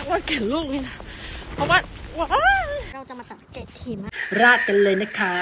ากว่าเข็นลูกนี่นะเพราะว่าว้ายเราจะมาสังเกตหิมะราดกันเลยนะคะ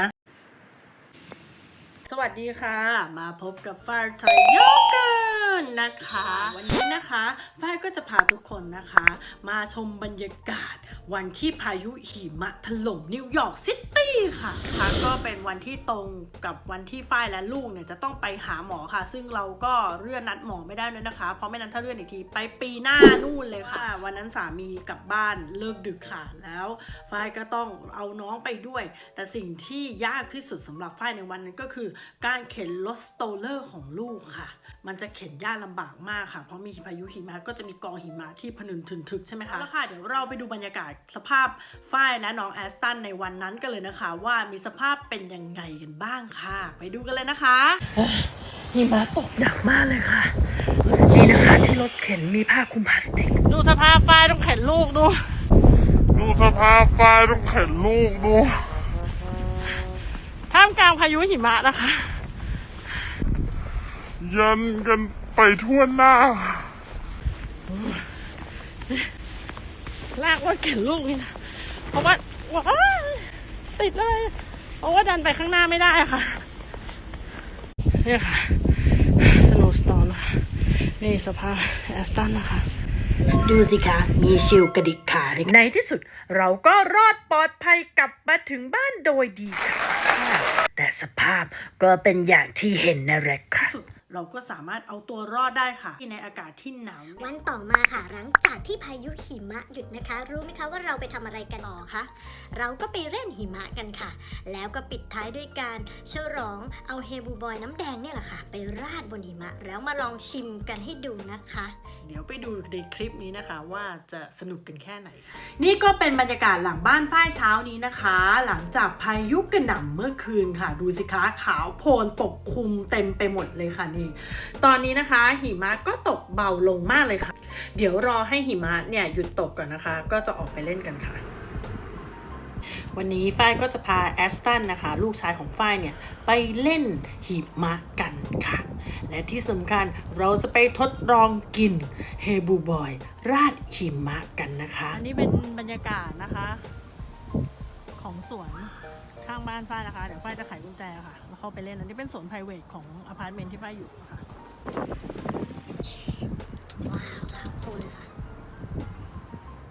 สวัสดีค่ะ มาพบกับฝ้ายไทยโยกั นนะคะ วันนี้นะคะฝ้ายก็จะพาทุกคนนะคะ มาชมบรรยากาศ วันที่พายุหิมะถล่มนิวยอร์กซิตี้ค่ะค่ะก็เป็นวันที่ตรงกับวันที่ฝ้ายและลูกเนี่ยจะต้องไปหาหมอค่ะ ซึ่งเราก็เลื่อนนัดหมอไม่ได้ด้วยนะคะ เพราะไม่นั้นถ้าเลื่อนอีกทีไปปีหน้านู่นเลยค่ะ วันนั้นสามีกลับบ้านเลิกดึกค่ะแล้วฝ้ายก็ต้องเอาน้องไปด้วย แต่สิ่งที่ยากที่สุดสำหรับฝ้ายในวันนั้นก็คือ การเข็นรถสโตเลอร์ของลูกค่ะ มันจะเข็นยากลำบากมากค่ะ เพราะมีพายุหิมะก็จะมีกองหิมะที่พนึนทึนทึกใช่ไหมคะแล้วค่ะเดี๋ยวเราไปดูบรรยากาศสภาพฝ้ายและน้องแอสตันในวันนั้นกันเลยนะคะ ว่ามีสภาพเป็นยังไงกันบ้างค่ะ ไปดูกันเลยนะคะหิมะตกหนักมากเลยค่ะ นี่นะคะที่รถเข็นมีผ้าคลุมพลาสติก ดูสภาพฝ้ายต้องเข็นลูกดู ดูสภาพฟ้าต้องเข็นลูกดูท่ามกลางพายุหิมะนะคะ ยันกัน ไปทั่วหน้า ลากว่าเข็นลูกนี่นะเพราะว่าว้ายติดเลย เพราะว่าดันไปข้างหน้าไม่ได้อะค่ะ นี่ค่ะสโนว์สตอร์นะคะนี่สภาพแอสตันนะคะดูสิคะ มีชิวกระดิกขาในที่สุด เราก็รอดปลอดภัยกลับมาถึงบ้านโดยดีค่ะ แต่สภาพก็เป็นอย่างที่เห็นนะแรกค่ะ เราก็สามารถเอาตัวรอดได้ค่ะ ที่ในอากาศที่หนาววันต่อมาค่ะ หลังจากที่พายุหิมะหยุดนะคะ รู้ไหมคะว่าเราไปทำอะไรกันต่อคะเราก็ไปเล่นหิมะกันค่ะ แล้วก็ปิดท้ายด้วยการฉลองเอาเฮบูบอยน้ำแดงเนี่ยแหละค่ะ ไปราดบนหิมะ แล้วมาลองชิมกันให้ดูนะคะ เดี๋ยวไปดูในคลิปนี้นะคะ ว่าจะสนุกกันแค่ไหนค่ะนี่ก็เป็นบรรยากาศหลังบ้านฝ้ายเช้านี้นะคะ หลังจากพายุกระหน่ำเมื่อคืนค่ะ ดูสิคะขาวโพลนปกคลุมเต็มไปหมดเลยค่ะนี่ตอนนี้นะคะ หิมะก็ตกเบาลงมากเลยค่ะ เดี๋ยวรอให้หิมะเนี่ยหยุดตกก่อนนะคะ ก็จะออกไปเล่นกันค่ะ วันนี้ฝ้ายก็จะพาแอสตันนะคะ ลูกชายของฝ้ายเนี่ย ไปเล่นหิมะกันค่ะ และที่สำคัญเราจะไปทดลองกินเฮบูบอย ราดหิมะกันนะคะ อันนี้เป็นบรรยากาศนะคะ ของสวนข้างบ้านฝ้ายนะคะ เดี๋ยวฝ้ายจะไขกุญแจค่ะแล้วเข้าไปเล่นอันนี้เป็นสวนไพรเวทของอพาร์ตเมนต์ที่ฝ้ายอยู่ค่ะว้าวค่ะโคนเลยค่ะ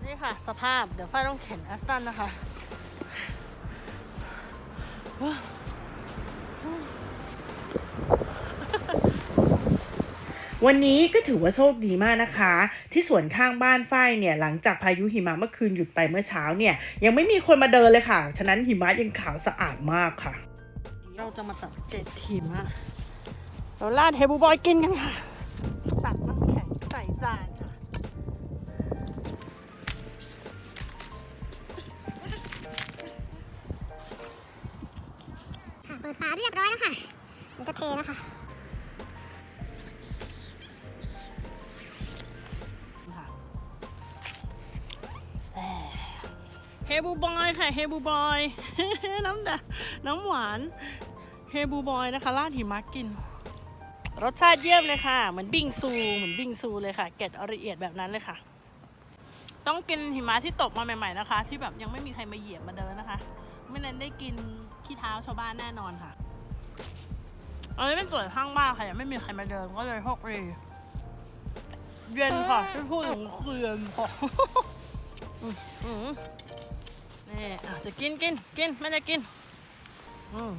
นี่ค่ะ สภาพเดี๋ยวฝ้ายต้องเข็นแอสตันนะคะ วันนี้ก็ถือว่าโชคดีมากนะคะ ที่สวนข้างบ้านฝ้ายเนี่ยหลังจากพายุหิมะเมื่อคืนหยุดไปเมื่อเช้าเนี่ยยังไม่มีคนมาเดินเลยค่ะ ฉะนั้นหิมะยังขาวสะอาดมากค่ะ เราจะมาตัดเกล็ดหิมะเราลาดเฮบูบอยกินกันค่ะ ตักน้ำแข็งใส่จานค่ะ ค่ะเปิดฝาเรียบร้อยแล้วค่ะ มันจะเทนะคะ เฮบูบอยค่ะเฮบูบอยน้ำดาน้ำหวานเฮบูบอยนะคะราดหิมะกิน รสชาติเยี่ยมเลยค่ะ เหมือนบิงซูเหมือนบิงซูเลยค่ะเกล็ดละเอียดแบบนั้นเลยค่ะ ต้องกินหิมะที่ตกมาใหม่ ๆนะคะ ที่แบบยังไม่มีใครมาเหยียบมาเดินนะคะ ไม่นั้นได้กินขี้เท้าชาวบ้านแน่นอนค่ะอันนี้เป็นส่วนข้างบ้านค่ะยังไม่มีใครมาเดินก็เลยโชคดีเย็นค่ะที่พูดถึงคือเย็นค่ะอืมอืม นี่อะจะกินกินกินไม่ได้กิน อืม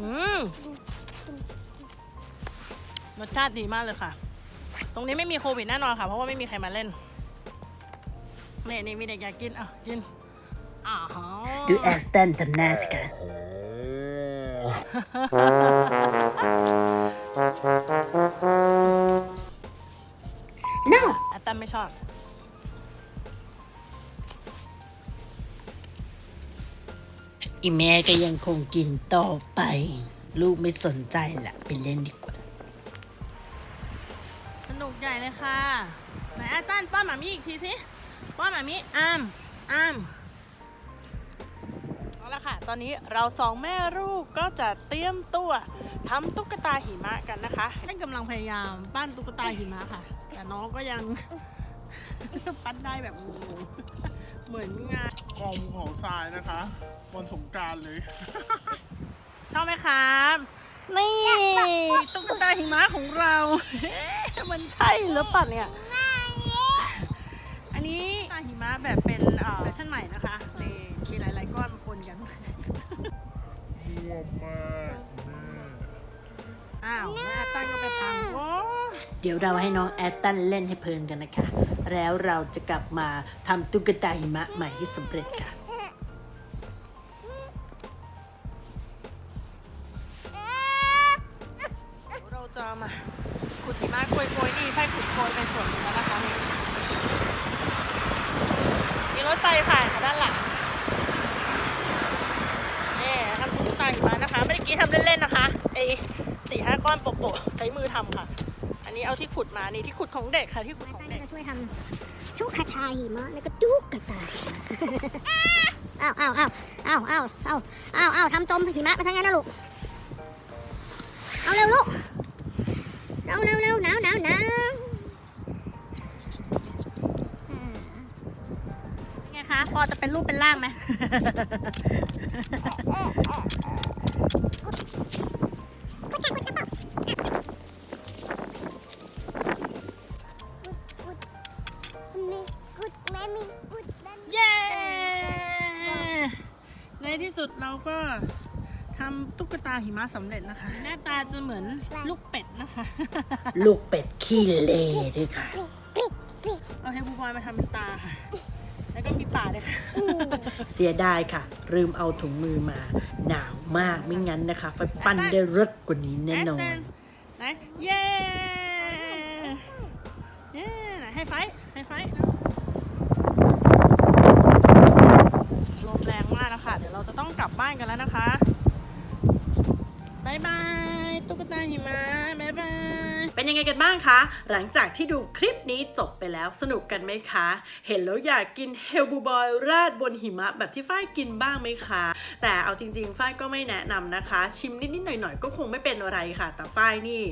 อืมรสชาติดีมากเลยค่ะ ตรงนี้ไม่มีโควิดแน่นอนค่ะ เพราะว่าไม่มีใครมาเล่นนี่นี่มีเด็กอยากกินอะกินอ่าฮะดูแอสตันทำหน้าสิคะ no แอตตันไม่ชอบ อีแม่ก็ยังคงกินต่อไป ลูกไม่สนใจละไปเล่นดีกว่า สนุกใหญ่เลยค่ะ ไหนอตตันป้อนหมามีอีกทีสิป้อนหมามีอามอามเอาละค่ะ ตอนนี้เราสองแม่ลูกก็จะเตรียมตัวทำตุ๊กตาหิมะกันนะคะท่านกำลังพยายามปั้นตุ๊กตาหิมะค่ะ แต่น้องก็ยัง ปั้นได้แบบงงๆ เหมือนงานกองภูเขาทรายนะคะวันสงกรารเลย ชอบไหมครับ นี่ตุ๊กตาหิมะของเรามันใช่หรือเปล่าเนี่ย อันนี้ตาหิมะแบบเป็นเอ่อเวอร์ชันใหม่นะคะนี่มีหลาย ๆ ก้อนมาปนกันม่วงมากแม่อ้าวแม่ตั้งก็ไปพังโอ้ เดี๋ยวเราให้น้องแอตตันเล่นให้เพลินกันนะคะ แล้วเราจะกลับมาทำตุ๊กตาหิมะใหม่ให้สำเร็จค่ะ เราจะมาขุดหิมะโกยๆนี่ไฟขุดโกยไปส่วนหนึงแล้วนะคะนี่มีรถไฟผ่านค่ะด้านหลังนี่ทำตุ๊กตาหิมะนะคะไม่ได้กี้ทำเล่นๆนะคะไอ้สี่ห้าก้อนโปะๆใช้มือทำค่ะ อันนี้เอาที่ขุดมานี่ที่ขุดของเด็กค่ะที่ขุดของเด็กจะช่วยทำชุกคาชาหิมะแล้วก็จุกกระตายอ้าวอ้าวอ้าวอ้าวอ้าวอ้าวอ้าวอ้าวทำจมหิมะไปทั้งนั้นนะลูกเอาเร็วลูกเร็วเร็วเร็วหนาวหนาวหนาวเป็นไงคะพอจะเป็นรูปเป็นร่างไหม เย้ ในที่สุดเราก็ทำตุ๊กตาหิมะสำเร็จนะคะ หน้าตาจะเหมือนลูกเป็ดนะคะ ลูกเป็ดขี้เลด้วยค่ะเอาให้บูบอยมาทำเป็นตาค่ะ แล้วก็มีปากเลยค่ะ เสียดายค่ะ ลืมเอาถุงมือมา หนาวมากไม่งั้นนะคะไฟปั้นได้รสกว่านี้แน่นอน ไหน เย้เย้ ไฟให้ไฟให้ไฟลมแรงมากนะคะ เดี๋ยวเราจะต้องกลับบ้านกันแล้วนะคะบายบาย ตุ๊กตาหิมะบายบาย เป็นยังไงกันบ้างคะ หลังจากที่ดูคลิปนี้จบไปแล้วสนุกกันไหมคะ เห็นแล้วอยากกินเฮลบูบอยราดบนหิมะแบบที่ฝ้ายกินบ้างไหมคะ แต่เอาจริงๆฝ้ายก็ไม่แนะนำนะคะ ชิมนิดๆหน่อยๆ ก็คงไม่เป็นอะไรค่ะ แต่ฝ้ายนี่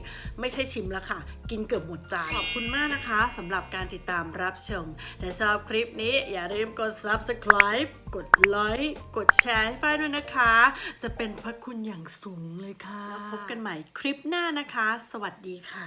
ไม่ใช่ชิมแล้วค่ะ กินเกือบหมดจานขอบคุณมากนะคะสำหรับการติดตามรับชมแต่ชอบคลิปนี้อย่าลืมกด subscribe กดไลค์กดแชร์ให้ฝ้ายด้วยนะคะ จะเป็นพระคุณอย่างสูงเลยค่ะ แล้วพบกันใหม่คลิปหน้านะคะ สวัสดีค่ะ